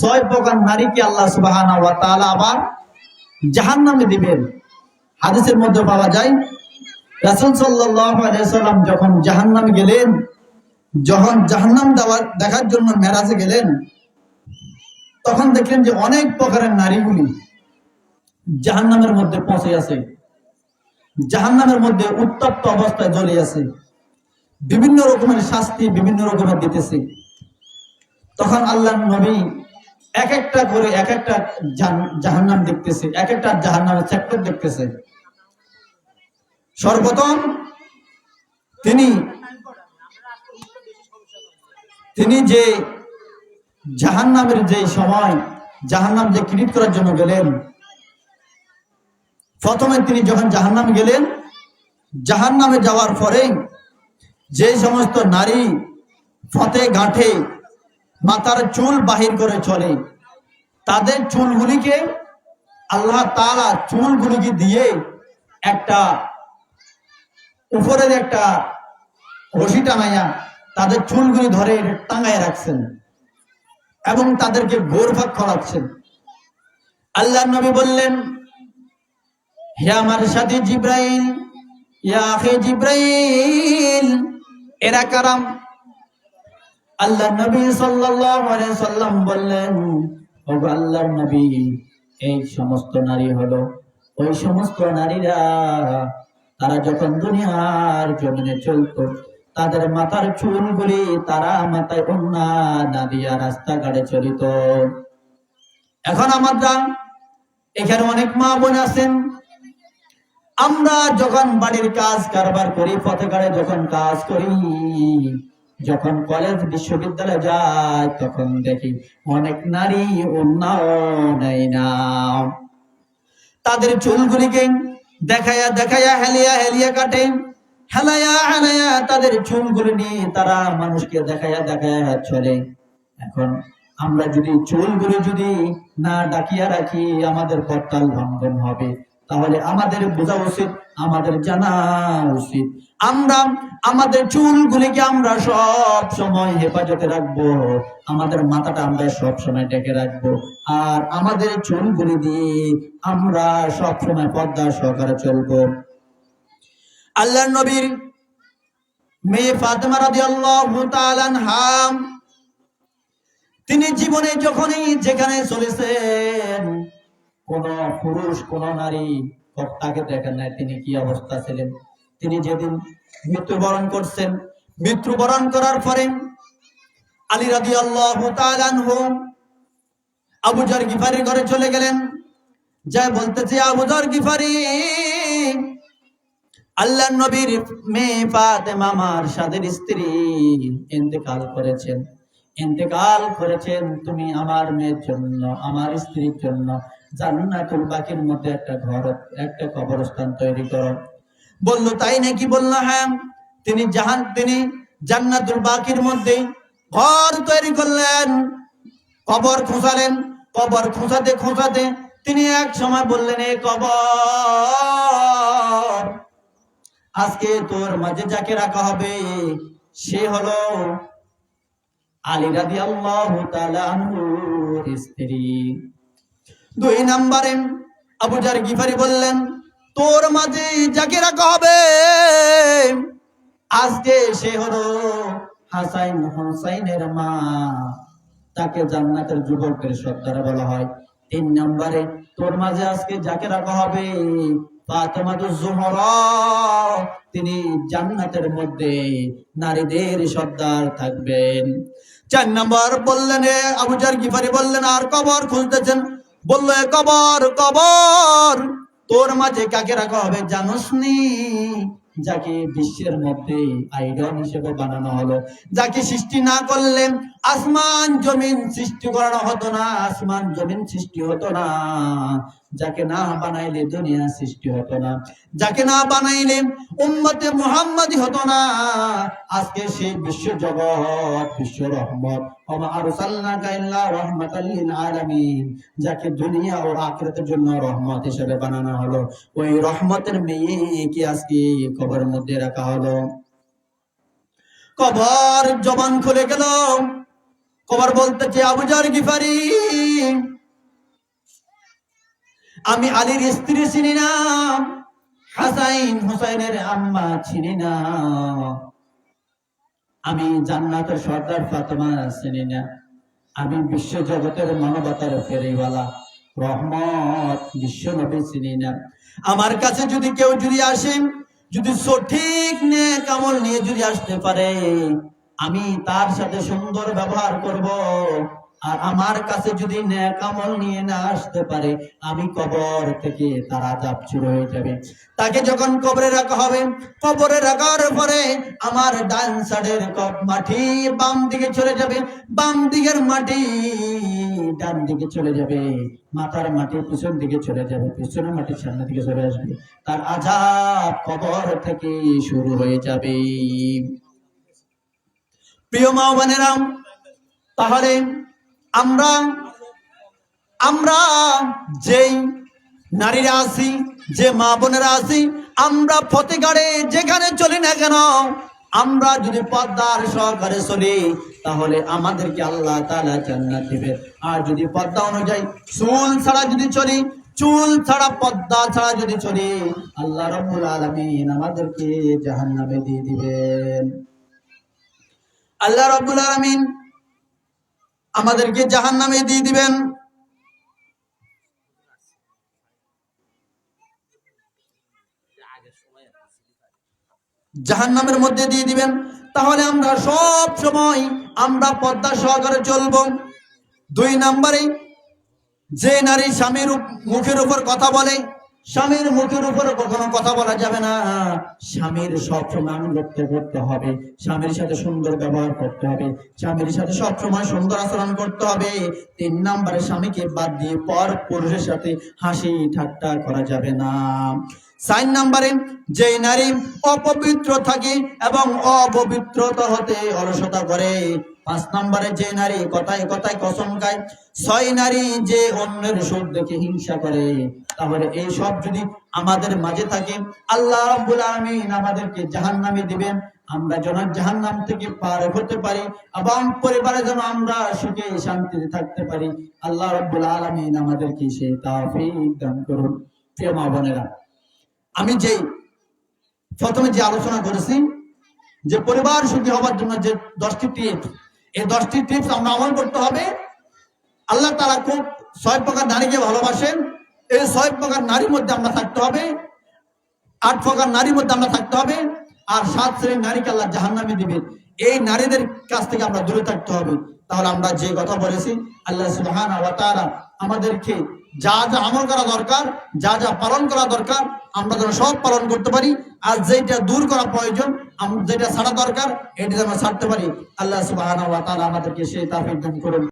ছয় প্রকার নারীকে আল্লাহ তাআলা আবার জাহান্নামে দিবেন। হাদিসের মধ্যে পাওয়া যায়, রাসূল সাল্লাম যখন জাহান্নামে গেলেন, যখন জাহান্নাম দেওয়ার দেখার জন্য মেরাজে গেলেন, তখন দেখলেন যে অনেক প্রকারের নারীগুলি জাহান্নামের মধ্যে পৌঁছে আছে জাহান্নামের মধ্যে উত্তপ্ত অবস্থায় জ্বলে আছে। বিভিন্ন রকমের শাস্তি বিভিন্ন রকমের দিতেছে। তখন আল্লাহ নবী এক একটা করে এক একটা জাহান- জাহান্নাম দেখতেছে, এক একটা জাহান্নামের সেক্টর দেখতেছে। সর্বপ্রথম তিনি তিনি যে জাহান্নামের যে সময়, জাহান্নাম যে ক্রিট করার জন্য গেলেন, প্রথমে তিনি যখন জাহান্নামে গেলেন, জাহান্নামে যাওয়ার পরে যে সমস্ত নারী ফতে গাঁঠে মাথার চুল বাহির করে চলে। তাদের চুলগুলিকে আল্লাহ তাআলা চুলগুলিকে দিয়ে একটা উপরের একটা রশি টাঙাইয়া তাদের চুলগুলি ধরে টাঙায় রাখছেন এবং তাদেরকে গোরভাগ করাচ্ছেন। আল্লাহ নবী বললেন, হে আমার সাথে জিব্রাইল, ইয়া আখি জিব্রাইল, এরা কারাম আল্লাহ নবী সাল্লাম বললেন, ও আল্লাহর নবী, এই সমস্ত নারী হলো, ওই সমস্ত নারীরা, তারা যখন দুনিয়ার জমিনে চলতো, তাদের মাথার চুলগুলি তারা মাথায় অন্যা না দিয়া রাস্তাঘাটে চলিত। এখন আমরা, এখানে অনেক মা বোন আছেন, আমরা যখন বাড়ির কাজ কারবার করি, পথে যখন কাজ করি যখন কলেজ বিশ্ববিদ্যালয়ে যাই তখন দেখি অনেক নারী উন্নয়ন নেয় না তাদের চুলগুলিকে দেখায়া দেখায়া, হেলিয়া হেলিয়া কাটে। হেলায়া হেলায়া তাদের চুলগুলি নিয়ে তারা মানুষকে দেখায়া দেখায়া চলে। এখন আমরা যদি চুলগুলি যদি না ডাকিয়া রাখি, আমাদের করতাল ভঙ্গন হবে। তাহলে আমাদের বোঝা উচিত, আমাদের জানা উচিত। আমরা, আমাদের চুলগুলিকে আমরা সব সময় হেফাজতে রাখব। আমাদের মাথাটা আমরা সব সময় ডেকে রাখব। আর আমাদের চুলগুলি দিয়ে আমরা সব সময় পর্দা সহকারে চলবো। আল্লাহ নবীর মেয়ে ফাতেমা তাআলা আনহা, তিনি জীবনে যখনই যেখানে চলেছেন কোন পুরুষ, কোন নারী তাকে দেখেন নাই, তিনি কি অবস্থা ছিলেন? তিনি যেদিন মৃত্যুবরণ করছেন, মৃত্যুবরণ করার পরে আলী রাদি আল্লাহ আবু জার গিফারির ঘরে চলে গেলেন। যা বলতেছে, আবু জার গিফারি আল্লাহ নবীর মেয়ে ফাতেমা আমার সাদের স্ত্রী ইন্তেকাল করেছেন। ইন্তেকাল করেছেন তুমি আমার মেয়ের জন্য, আমার স্ত্রীর জন্য। জান্নাতুল বাকির মধ্যে একটা ঘর, একটা কবরস্থান তৈরি করো। বলল, তাই নাকি? বলল হ্যাঁ। তিনি জাহান, তিনি জান্নাতুল বাকির মধ্যে ঘর তৈরি করলেন। কবর খোঁচালেন কবর খোঁচাতে খোঁচাতে তিনি এক সময় বললেন, এ কবর, আজকে তোর মাঝে যাকে রাখা হবে, সে হলো আলী রাদি আল্লাহ স্ত্রী। দুই নম্বরে আবু জার গিফারি বললেন, তোর মাঝে যাকে রাখা হবে? আজকে সে হলো হাসাইন হোসাইনের মা। তাকে জান্নাতের যুবকের সর্দার বলা হয়। তিন নম্বরে, তোর মাঝে আজকে যাকে রাখা হবে? তিনি জান্নাতের মধ্যে নারীদের সর্দার থাকবেন। চার নম্বর বললেন আবুজার গিফারি বললেন, আর কবর খুঁজতেছেন বলল, কবর কবর, তোর মাঝে কাকে রাখা হবে জানোস নি? যাকে বিশ্বের মধ্যে আইডন হিসেবে বানানো হলো। যাকে সৃষ্টি না করলে আসমান জমিন সৃষ্টি করানো হতো না, আসমান জমিন সৃষ্টি হতো না। যাকে না বানাইলে দুনিয়া সৃষ্টি হতো না। যাকে না বানাইলে উম্মতে মুহাম্মাদি হতো না। আজকে সেই বিশ্ব জগৎ, বিশ্ব রহমত। যাকে দুনিয়া ও আখিরাতের জন্য রহমত হিসেবে বানানো হলো। ওই রহমতের মেয়ে কি আজকে কবরের মধ্যে রাখা হলো। কবর জবান খুলে গেল। কবার কবর বলতেছে আবুজার গিফারি, আমি আলীর স্ত্রী চিনি না, হাসাইন হুসাইনের আম্মা চিনি না। আমি জান্নাতের সর্দার ফাতেমা চিনি না। আমি বিশ্ব জগতের মানবতার ফেরিওয়ালা, রহমত বিশ্ব নবী চিনি না। আমার কাছে যদি কেউ যদি আসেন যদি সঠিক নে কামল নিয়ে যদি আসতে পারে আমি তার সাথে সুন্দর ব্যবহার করব। আর আমার কাছে যদি ন্যাকামল নিয়ে না আসতে পারে, আমি কবর থেকে তার আজাব শুরু হয়ে যাবে। তাকে যখন কবরে রাখা হবে, কবরে রাখার পরে আমার ডান সাইডের কপ মাটি বাম দিকে চলে যাবে। বাম দিকের মাটি ডান দিকে চলে যাবে। মাথার মাটি পিছন দিকে চলে যাবে। পিছনের মাটি সামনের দিকে চলে আসবে। তার আজাব কবর থেকে শুরু হয়ে যাবে। প্রিয় মা বোনেরাম তাহলে আমরা আমরা যেই নারীরা আছি, যে মা বোনেরা আছি, আমরা ফতেগাড়ে যেখানে চলি না কেন, আমরা যদি পদ্মার সহকারে চলি, তাহলে আমাদেরকে আল্লাহ তাআলা জান্নাত দিবে আর যদি পদ্মা অনুযায়ী চুল ছাড়া যদি চলি, চুল ছাড়া পদ্মা ছাড়া যদি চলি, আল্লাহ রব্বুল আলামিন আমাদেরকে জাহান্নামে দিয়ে দিবেন। আল্লাহ রব্বুল আলামিন আমাদেরকে জাহান নামে দিয়ে দিবেন। জাহান নামের মধ্যে দিয়ে দিবেন। তাহলে আমরা সব সময় আমরা পদ্মা সহকারে চলব। দুই নম্বরে যে নারী স্বামীর মুখের উপর কথা বলে স্বামীর মুখের উপরে কখনো কথা বলা যাবে না। স্বামীর সবসময় আনুগত্য করতে হবে। স্বামীর সাথে সুন্দর ব্যবহার করতে হবে। স্বামীর সাথে সবসময় সুন্দর আচরণ করতে হবে। তিন নম্বরে স্বামীকে বাদ দিয়ে পর পুরুষের সাথে হাসি ঠাট্টা করা যাবে না। সাইন নাম্বারে যে নারী অপবিত্র থাকে এবং অপবিত্রতা হতে অলসতা করে পাঁচ নম্বরে যে নারী কথায় কথায় কসম খায়, ছয় নারী যে অন্যের সুখ দেখে হিংসা করে। তাহলে এই সব যদি আমাদের মাঝে থাকে, আল্লাহ রাব্বুল আলামিন আমাদেরকে জাহান্নামে দিবেন। আমরা যেন জাহান্নাম থেকে পার হতে পারি এবং পরিবারে যেন আমরা সুখে শান্তিতে থাকতে পারি। আল্লাহ রাব্বুল আলামিন আমাদেরকে সেই তাওফিক দান করুন। প্রিয় মা বোনেরা, আমি যেই প্রথমে যে আলোচনা করেছি, যে পরিবার সুখী হবার জন্য যে দশটি টিপস এই দশটি টিপস আমরা আমল করতে হবে। আল্লাহ তারা খুব ছয় প্রকার নারীকে ভালোবাসেন। এই ছয় প্রকার নারীর মধ্যে আমরা থাকতে হবে। আট প্রকার নারীর মধ্যে আমরা থাকতে হবে। আর সাত শ্রেণির নারীকে আল্লাহ জাহান্নামে দিবেন। এই নারীদের কাছ থেকে আমরা দূরে থাকতে হবে। তাহলে আমরা যে কথা বলেছি, আল্লাহ সুহান আমাদেরকে যা যা আমল করা দরকার, যা যা পালন করা দরকার, আমরা যেন সব পালন করতে পারি। আর যেটা দূর করা প্রয়োজন যেটা ছাড়া দরকার, এটা যেন ছাড়তে পারি। আল্লাহ সুবাহ আমাদেরকে সেই তাফিক দান করুন।